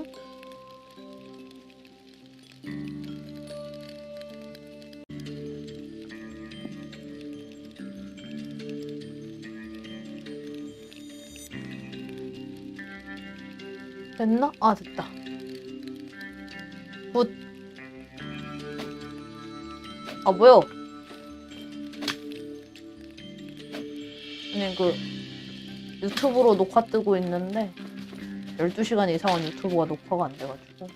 응? 됐나? 아 됐다. 굿. 아 뭐야? 아니 그 유튜브로 녹화 뜨고 있는데 12시간 이상은 유튜브가 녹화가 안 돼가지고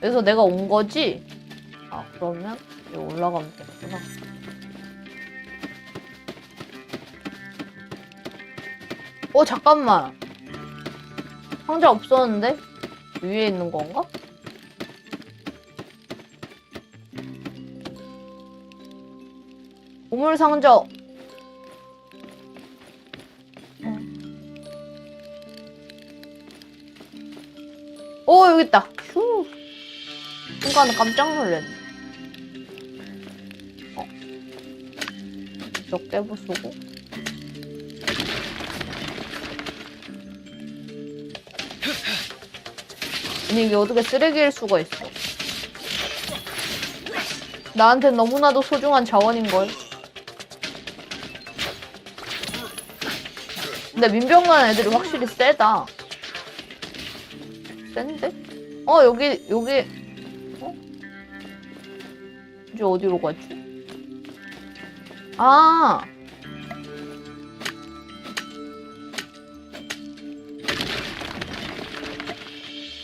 그래서 내가 온 거지? 아 그러면 여기 올라가면 되겠구나 어 잠깐만 상자 없었는데? 위에 있는 건가? 보물 상자 여기 있다. 휴. 순간에 깜짝 놀랐네. 어. 저 깨부수고. 아니 이게 어떻게 쓰레기일 수가 있어? 나한테 너무나도 소중한 자원인걸. 근데 민병만 애들이 확실히 세다. 센데? 어 여기 여기 어? 이제 어디로 가지? 아또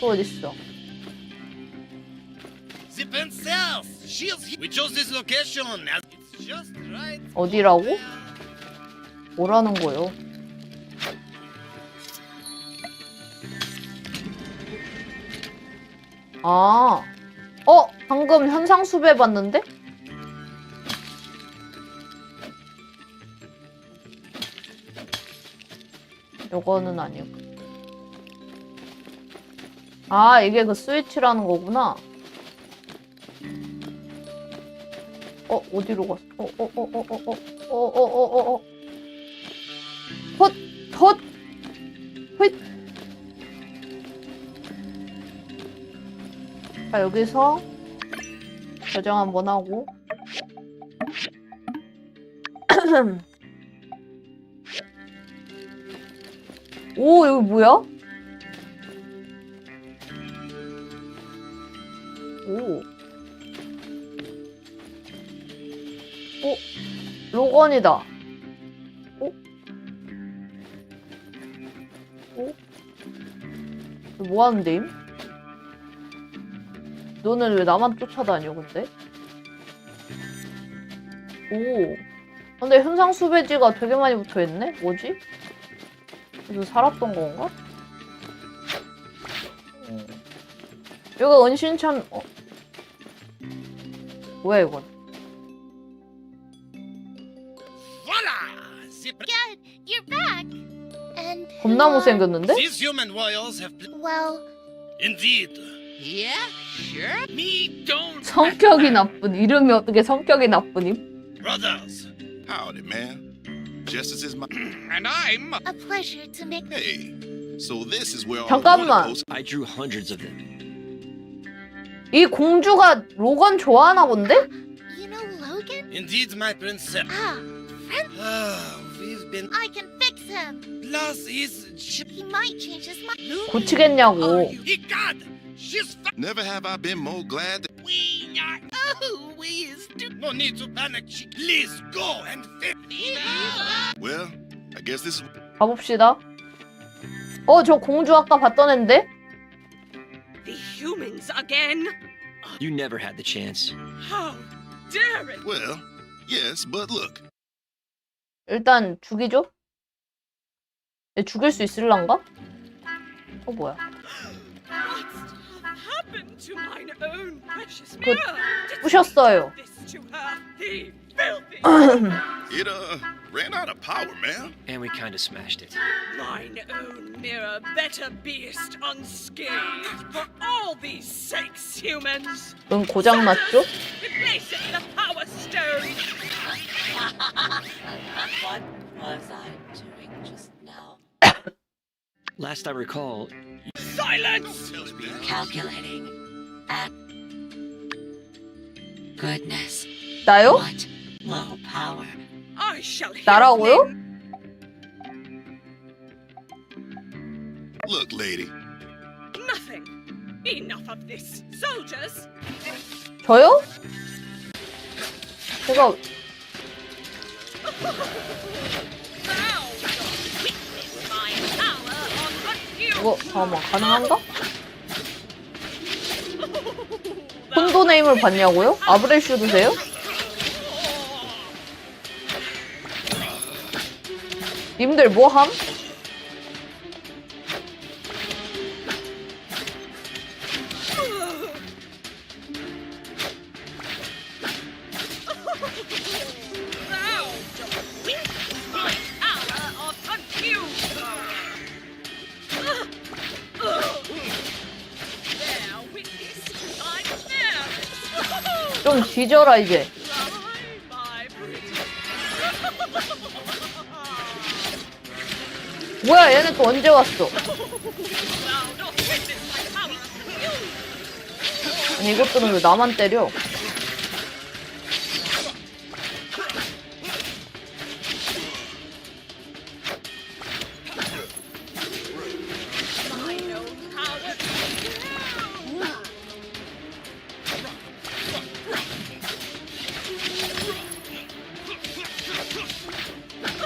어딨어? 어디라고? 뭐라는 거요? 아, 어? 방금 현상 수배 봤는데? 요거는 아니고. 아, 이게 그 스위치라는 거구나. 어, 어디로 갔어? 어, 어, 어, 어, 어, 어, 어, 어, 어, 어, 어. 헛, 헛, 헛. 자, 여기서 저장 한번 하고. 오, 여기 뭐야? 오. 어? 로건이다. 어? 어? 뭐 하는 데, 임? 너는 왜 나만 쫓아다녀, 근데? 오. 근데 현상 수배지가 되게 많이 붙어 있네? 뭐지? 그래서 살았던 건가? 어. 여기 은신참, 어. 뭐야, 이건? 겁나 못생겼는데? These human warriors have been. Well, Indeed. Yeah, sure. Me don't. 성격이 나쁜 이름이 어떻게 성격이 나쁘님? Brothers. Howdy, man. Justice is my. And I'm. a pleasure to make. Hey, so this is where all 잠깐만. the wanted posts- I drew hundreds of them. 이 공주가 로건 좋아하나 본데? You know Logan? Indeed, my princess. Ah, friend, Ah, we've been. I can fix him. Plus, he's. He might change his mind. 고치겠냐고. He God! She's. Fa- Never have I been more glad that. we are. Oh, we is. No need to panic. She... Please go and fix. Well, I guess this is. 가봅시다. 어, 저 공주 아까 봤던 앤데? The humans again? You never had the chance. How dare it! Well, yes, but look. 일단 죽이죠? 얘 죽일 수 있을란가? 어, 뭐야. What's happened to mine own precious Good. mirror? Did 부셨어요. this to her, the filthy It, uh, ran out of power, man. And we kind of smashed it. mine own mirror better beast unscathed for all these sakes, humans. 응, 고장났죠? Replace it with a power stone. What was I doing just now? Last I recall, Silence! Calculating. At goodness, 나요? what low power. I shall hear 나라고요? them. Look, lady. Nothing. Enough of this. Soldiers, 저요? 제가 이거 잠깐만 가능한가? 혼돈의 힘을 받냐고요? 아브레슈 드세요? 님들 뭐함? 좀 뒤져라 이제. 뭐야 얘네 또 언제 왔어. 아니 이것들은 왜 나만 때려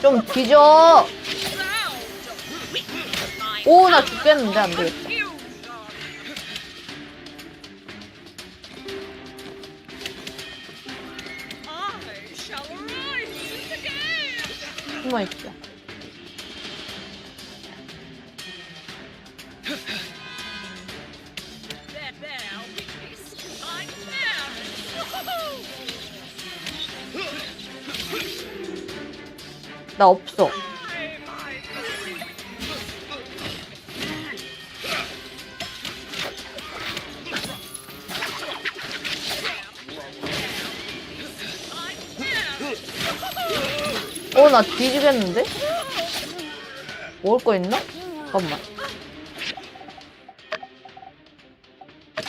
좀 뒤져 오 나 죽겠는데 안 되겠다. 숨어 있자 나 없어. 어 나 뒤지겠는데? 먹을 거 있나? 잠깐만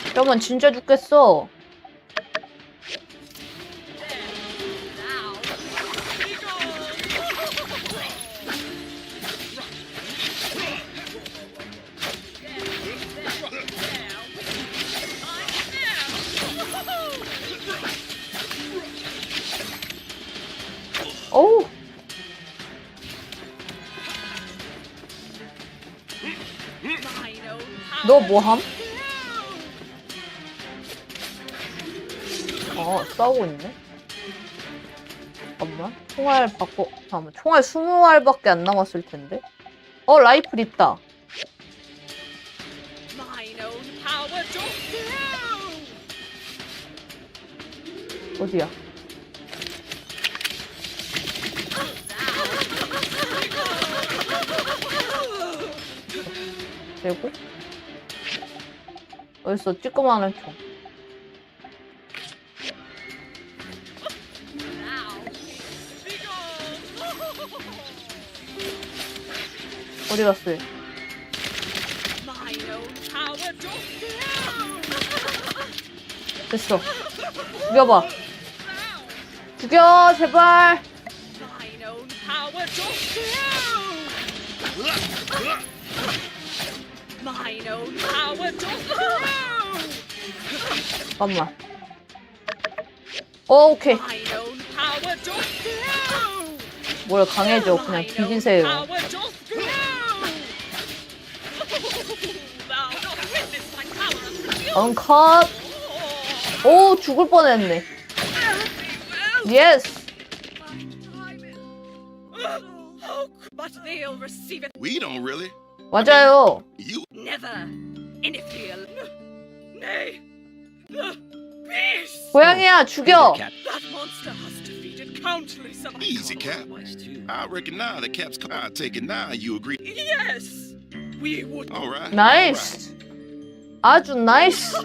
잠깐만 진짜 죽겠어 너 뭐함? 어 싸우고 있네. 잠깐만. 총알 바꿔 잠깐만. 총알 20알밖에 안 남았을 텐데? 어 라이플 있다. 어디야? 되고 어딨어 찌끄만한 총. 어디 갔어 얘? Mine own power to throw. 됐어 죽여봐 죽여 제발 Power to. 잠깐만 어 오케이 power to. 뭘 강해져 그냥 뒤지세요 power to throw. Thou dost witness my power of confusion. 언컷 오 죽을 뻔했네 예스 Oh, but they'll receive it We don't really. 맞아요. 고양이야 죽여 easy, Cap. I reckon now the cap's I take it now. You agree? Yes. We would. All right. 나이스 아주 나이스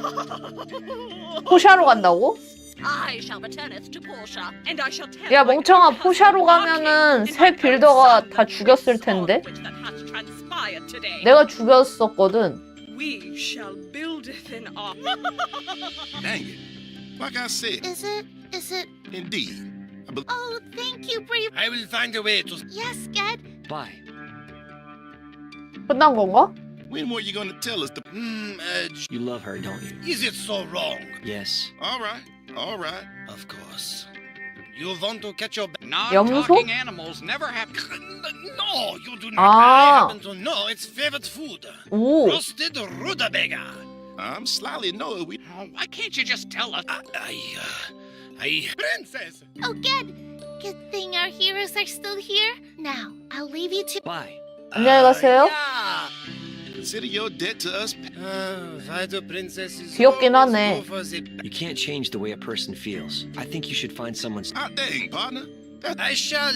포샤로 간다고? I shall returneth to Portia, and I shall tell 야 멍청아 포샤로 가면은 새 빌더가 다 죽였을 텐데 which that hath transpired today. 내가 죽였었거든 We shall buildeth in our Dang it. Like I said, Is it? Is it? indeed. I bel Oh, thank you, Bree. I will find a way to. Yes, Ged. Bye. 끝난 건가? when were you gonna tell us the Hmm, uh, You love her, don't you? is it so wrong? Yes. All right, all right. Of course. You want to catch your. 염소? animals never have. No, you do not. Ah. I happen to know its favorite food. 오 Roasted rutabaga. I'm slightly annoyed we why can't you just tell us? I, I, uh, I. Princess! Oh, Ged. Good thing our heroes are still here. Now, I'll leave you to. Bye. 안녕히 가세요 yeah. consider your debt to us. Uh, why the princess is 귀엽긴 always 하네. go for the- You can't change the way a person feels. I think you should find someone. s- Ah, dang, partner. That, I shall.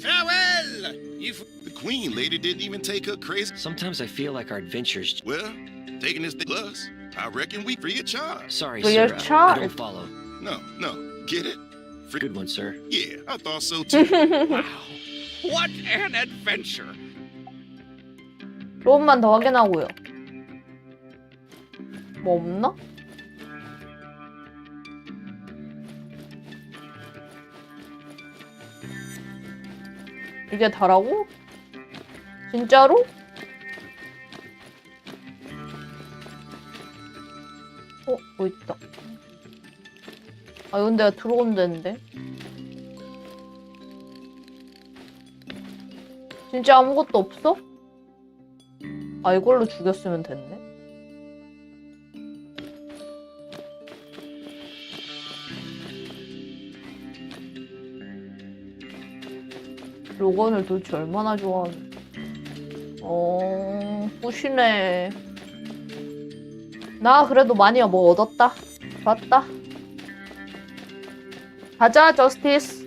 Farewell! If the queen lady didn't even take her crazy. Sometimes I feel like our adventures. Well, taking this plus, I reckon we free of charge. Sorry, Free sir. of I- I charge. don't follow. No, no, get it? Free. Good one, sir. Yeah, I thought so too. wow, what an adventure! 조금만 더 확인하고요 뭐 없나? 이게 다라고? 진짜로? 어, 뭐 있다. 아, 이건 내가 들어오면 되는데. 진짜 아무것도 없어? 아, 이걸로 죽였으면 됐네. 로건을 도대체 얼마나 좋아하는 어, 꾸시네. 나 그래도 많이 뭐 얻었다. 좋았다. 가자, 저스티스.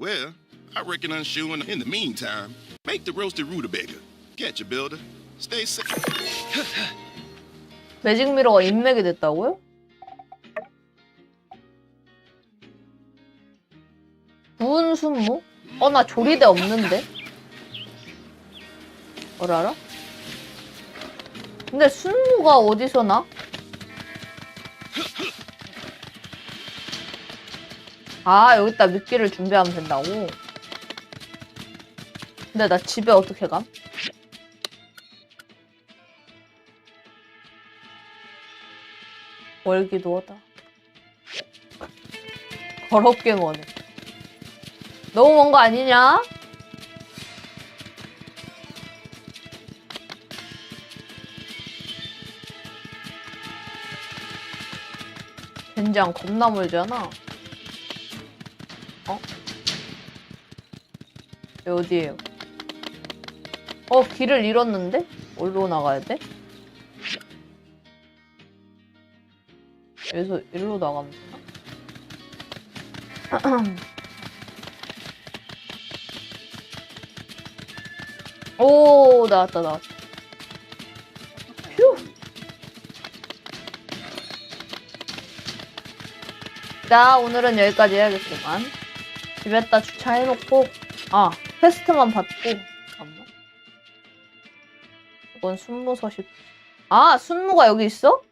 Well, I reckon unshoeing in the meantime, make the roasted rutabaga. Catch a builder. Stay safe. 매직 미러가 인맥이 됐다고요? 구운 순무? 어, 나 조리대 없는데? 뭘 알아? 근데 순무가 어디서 나? 아, 여기다 미끼를 준비하면 된다고? 근데 나 집에 어떻게 감? 월기도 하다. 더럽게 머네. 너무 먼 거 아니냐? 된장 겁나 멀잖아. 어? 어디에요? 어, 길을 잃었는데? 어디로 나가야 돼? 여기서 일로 나가면 되나? 오 나왔다 나왔다 휴 자, 오늘은 여기까지 해야겠구만. 집에다 주차해놓고, 아, 퀘스트만 받고, 잠깐만. 이건 순무 서식. 아, 순무가 여기 있어?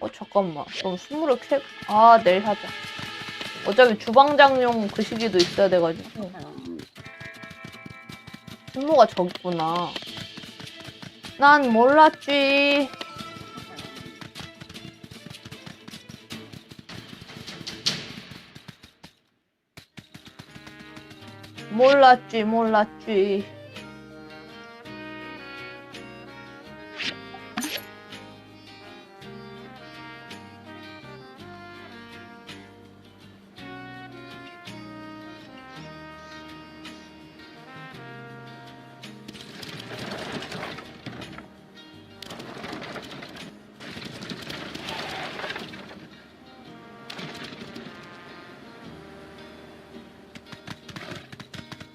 어, 잠깐만. 그럼 순무를 캐, 아, 내일 하자. 어차피 주방장용 그 시기도 있어야 돼가지고. 순무가 저기 있구나. 난 몰랐지. 몰랐지, 몰랐지.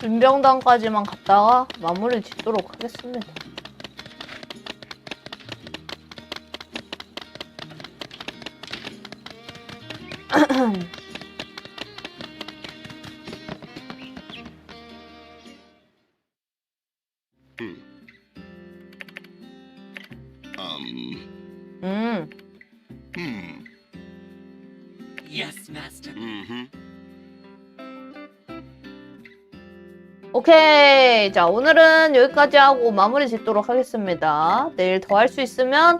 윤병당까지만 갔다가 마무리 짓도록 하겠습니다. Um, 음, hmm. Yes, Master. Mm-hmm. 오케이. 자, 오늘은 여기까지 하고 마무리 짓도록 하겠습니다. 내일 더 할 수 있으면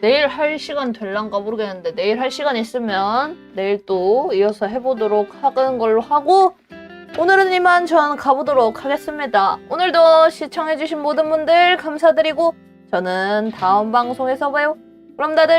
내일 할 시간 될란가 모르겠는데 내일 할 시간 있으면 내일 또 이어서 해보도록 하는 걸로 하고 오늘은 이만 전 가보도록 하겠습니다. 오늘도 시청해주신 모든 분들 감사드리고 저는 다음 방송에서 봐요. 그럼 다들